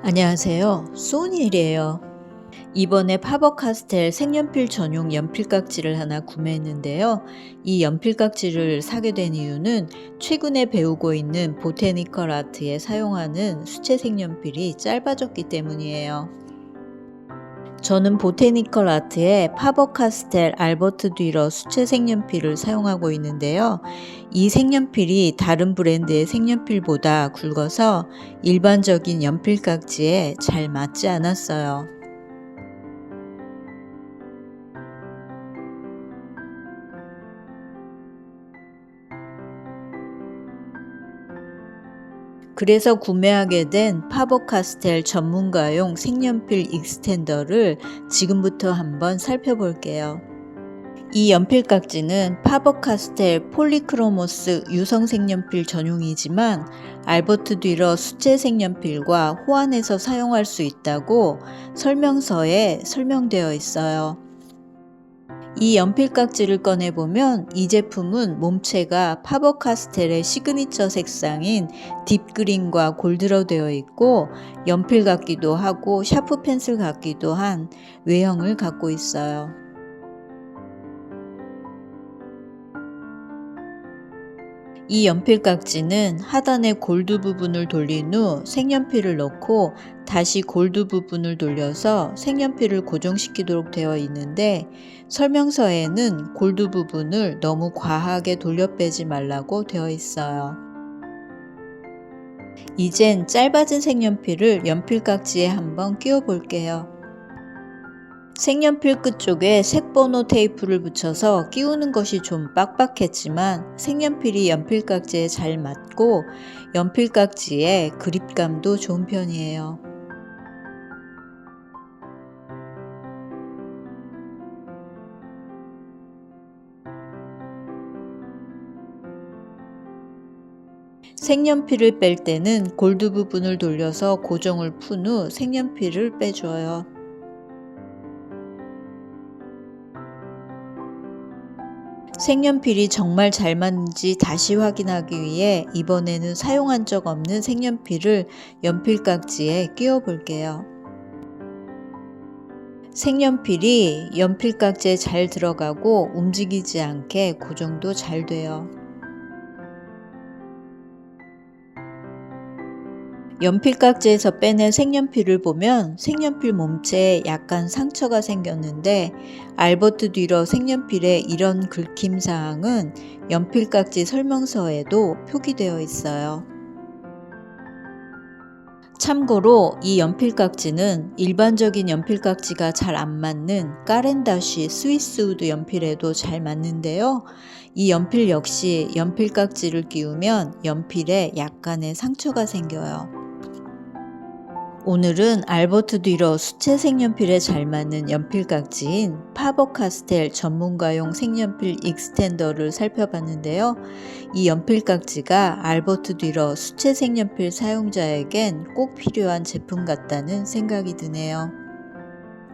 안녕하세요. 소니엘이에요. 이번에 파버카스텔 색연필 전용 연필깍지를 하나 구매했는데요. 이 연필깍지를 사게 된 이유는 최근에 배우고 있는 보테니컬 아트에 사용하는 수채 색연필이 짧아졌기 때문이에요. 저는 보테니컬 아트의 파버카스텔 알버트 뒤러 수채 색연필을 사용하고 있는데요. 이 색연필이 다른 브랜드의 색연필보다 굵어서 일반적인 연필깍지에 잘 맞지 않았어요. 그래서 구매하게 된 파버카스텔 전문가용 색연필 익스텐더를 지금부터 한번 살펴볼게요. 이 연필깍지는 파버카스텔 폴리크로모스 유성 색연필 전용이지만 알버트 뒤러 수채 색연필과 호환해서 사용할 수 있다고 설명서에 설명되어 있어요. 이 연필깍지를 꺼내보면 이 제품은 몸체가 파버카스텔의 시그니처 색상인 딥그린과 골드로 되어 있고 연필 같기도 하고 샤프 펜슬 같기도 한 외형을 갖고 있어요. 이 연필깍지는 하단의 골드 부분을 돌린 후 색연필을 넣고 다시 골드 부분을 돌려서 색연필을 고정시키도록 되어 있는데 설명서에는 골드 부분을 너무 과하게 돌려 빼지 말라고 되어 있어요. 이젠 짧아진 색연필을 연필깍지에 한번 끼워 볼게요. 색연필 끝 쪽에 색번호 테이프를 붙여서 끼우는 것이 좀 빡빡했지만 색연필이 연필깍지에 잘 맞고 연필깍지의 그립감도 좋은 편이에요. 색연필을 뺄 때는 골드 부분을 돌려서 고정을 푼 후 색연필을 빼줘요. 색연필이 정말 잘 맞는지 다시 확인하기 위해 이번에는 사용한 적 없는 색연필을 연필깍지에 끼워 볼게요. 색연필이 연필깍지에 잘 들어가고 움직이지 않게 고정도 잘 돼요. 연필깍지에서 빼낸 색연필을 보면 색연필 몸체에 약간 상처가 생겼는데 알버트 뒤러 색연필의 이런 긁힘 사항은 연필깍지 설명서에도 표기되어 있어요. 참고로 이 연필깍지는 일반적인 연필깍지가 잘 안 맞는 까렌다쉬 스위스우드 연필에도 잘 맞는데요. 이 연필 역시 연필깍지를 끼우면 연필에 약간의 상처가 생겨요. 오늘은 알버트 뒤러 수채 색연필에 잘 맞는 연필깍지인 파버카스텔 전문가용 색연필 익스텐더를 살펴봤는데요. 이 연필깍지가 알버트 뒤러 수채 색연필 사용자에겐 꼭 필요한 제품 같다는 생각이 드네요.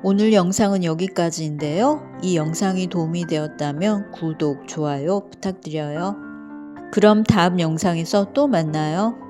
오늘 영상은 여기까지인데요. 이 영상이 도움이 되었다면 구독, 좋아요 부탁드려요. 그럼 다음 영상에서 또 만나요.